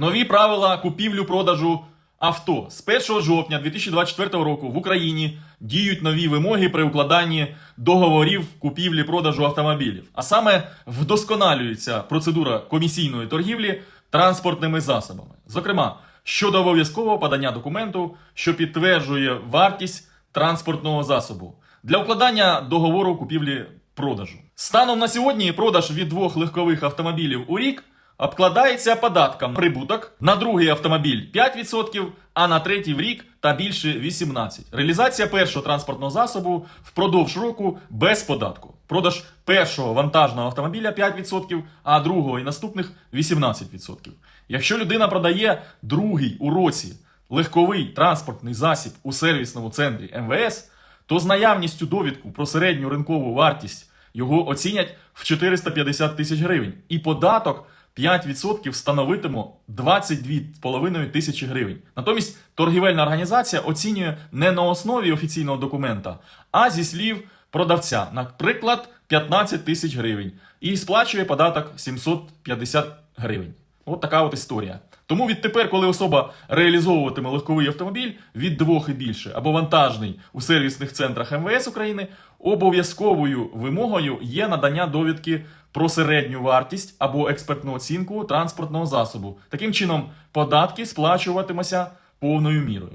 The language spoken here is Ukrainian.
Нові правила купівлю-продажу авто з 1 жовтня 2024 року в Україні діють нові вимоги при укладанні договорів купівлі-продажу автомобілів. А саме вдосконалюється процедура комісійної торгівлі транспортними засобами. Зокрема, щодо обов'язкового подання документу, що підтверджує вартість транспортного засобу для укладання договору купівлі-продажу. Станом на сьогодні продаж від двох легкових автомобілів у рік обкладається податком прибуток на другий автомобіль 5%, а на третій в рік та більше 18%. Реалізація першого транспортного засобу впродовж року без податку. Продаж першого вантажного автомобіля 5%, а другого і наступних 18%. Якщо людина продає другий у році легковий транспортний засіб у сервісному центрі МВС, то з наявністю довідку про середню ринкову вартість його оцінять в 450 тисяч гривень. І податок 5% становитиме 22,5 тисячі гривень. Натомість торгівельна організація оцінює не на основі офіційного документа, а зі слів продавця, наприклад, 15 тисяч гривень, і сплачує податок 750 гривень. От така от історія. Тому відтепер, коли особа реалізовуватиме легковий автомобіль від двох і більше або вантажний у сервісних центрах МВС України, обов'язковою вимогою є надання довідки про середню вартість або експертну оцінку транспортного засобу. Таким чином, податки сплачуватимуться повною мірою.